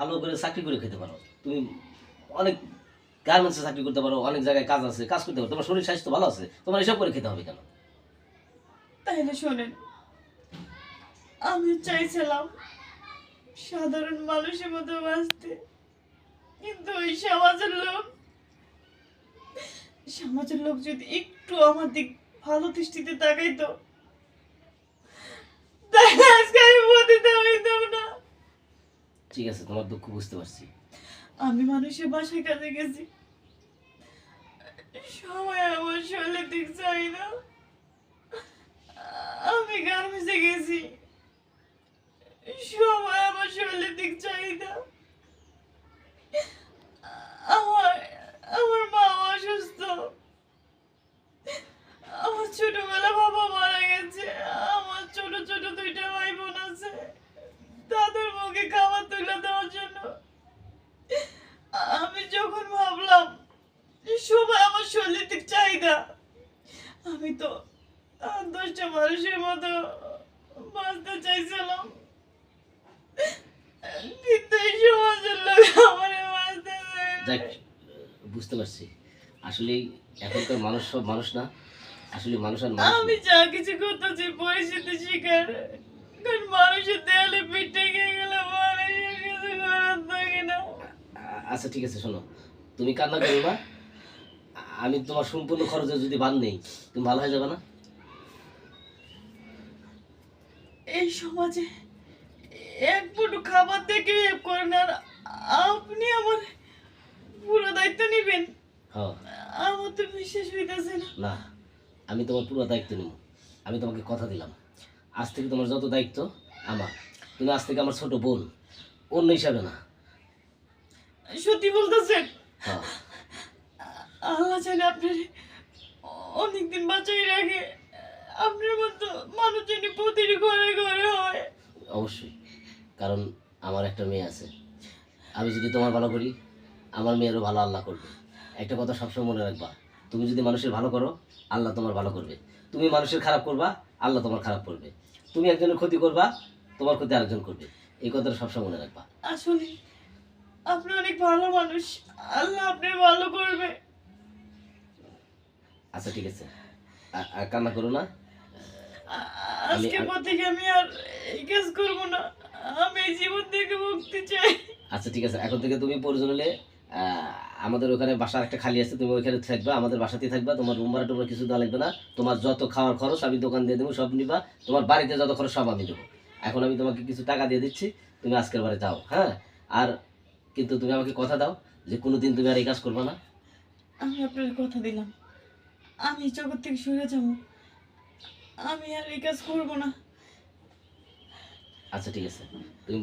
ভালো করে চাকরি করে খেতে পারো। তুমি অনেক গার্মেন্টসে চাকরি করতে পারো, অনেক জায়গায় কাজ আছে, কাজ করতে পারো। তোমার শরীর স্বাস্থ্য ভালো আছে, তোমার এসব করে খেতে হবে কেন? তাইলে শোনেন, আমি চাইছিলাম সাধারণ মানুষের মতো বাঁচতে, কিন্তু ওই সমাজের লোক সমাজের লোক যদি একটু আমার দিক ভালো দৃষ্টিতে তাকাইতো, তাহলে আজকে আমি না ঠিক আছে, তোমার দুঃখ বুঝতে পারছি। আমি মানুষের বাসায় কাজে গেছি। সময় আমার শরীরে দিক চাই না। আমি গার্মেন্টসে গেছি। সময় আমার শরীরে দিক চাই না আমার আমার মা অসুস্থ আমার ছোটবেলা বাবা মারা গেছে আমার ছোট ছোট দুইটা ভাই বোন আছে তাদের মুখে খাবার তুলে দেওয়ার জন্য আমি যখন ভাবলাম সবাই আমার শরীরের চাহিদা আমি তো দশটা মানুষের মতো বাঁচতে চাইছিলাম। কিন্তু এই সমাজের লোক আমার বাঁচতে যাক বুঝতে পারছি। আসলে এখনকার মানুষ সব মানুষ না। আসলে মানুষ আর আমি যা কিছু করতেছি পরিস্থিতি শিকার। কারণ মানুষের দেয়ালে পিঠে গিয়ে গেলে মানুষের কিছু করার থাকে না। আচ্ছা ঠিক আছে শোনো। তুমি কান্না করো না। আমি তোমার সম্পূর্ণ খরচে যদি বাদ নেই তুমি ভালো হয়ে যাবে না? এই সমাজে এক ফুটো খাবার থেকে করেন আর আপনি আমার পুরো দায়িত্ব নেবেন। হ্যাঁ। আমার তো বিশ্বাস হইতেছে না আমি তোমার পুরো দায়িত্ব নেব। আমি তোমাকে কথা দিলাম। আজ থেকে তোমার যত দায়িত্ব আমার। তুমি আজ থেকে আমার ছোট বোন। অন্য হিসাবে না। সত্যি বলতেছেন? হ্যাঁ। আল্লাহ জানে আপনার অনেকদিন বাঁচাই রাখে আপনার মতো মানুষ প্রতিটি ঘরে ঘরে হয়। অবশ্যই কারণ আমার একটা মেয়ে আছে। আমি যদি তোমার ভালো করি আমার মেয়েরও ভালো আল্লাহ করবে। একটা কথা সবসময় মনে রাখবা তুমি যদি মানুষের ভালো করো আল্লাহ তোমার ভালো করবে। তুমি মানুষের খারাপ করবা আল্লাহ তোমার খারাপ করবে। তুমি একজনের ক্ষতি করবা তোমার ক্ষতি আরেকজন করবে। এই কথাটা সবসময় মনে রাখবা। আসলে আপনি অনেক ভালো মানুষ আল্লাহ আপনার ভালো করবে। আচ্ছা ঠিক আছে। আর কান্না করো না। আ- আজকের পর থেকে আমি আর এই কাজ করব না? আমি জীবন থেকে মুক্তি চাই? আচ্ছা ঠিক আছে। এখন থেকে তুমি প্রয়োজন হলে আমাদের ওখানে বাসা একটা খালি আছে তুমি ওইখানে থাকবা আমাদের বাসাতেই থাকবা তোমার রুম ভাড়া টুমরা কিছু দেওয়া লাগবে না। তোমার যত খাওয়ার খরচ আমি দোকান দিয়ে দেবো সব নিবা। তোমার বাড়িতে যত খরচ সব আমি দেবো। এখন আমি তোমাকে কিছু টাকা দিয়ে দিচ্ছি তুমি আজকের বারে যাও হ্যাঁ? আর কিন্তু তুমি আমাকে কথা দাও যে কোনো দিন তুমি আর এই কাজ করবে না। আমি আপনার কথা দিলাম। আমি জগৎ থেকে সরে যাব। আমি আর এই কাজ করব না। আচ্ছা ঠিক আছে। তুমি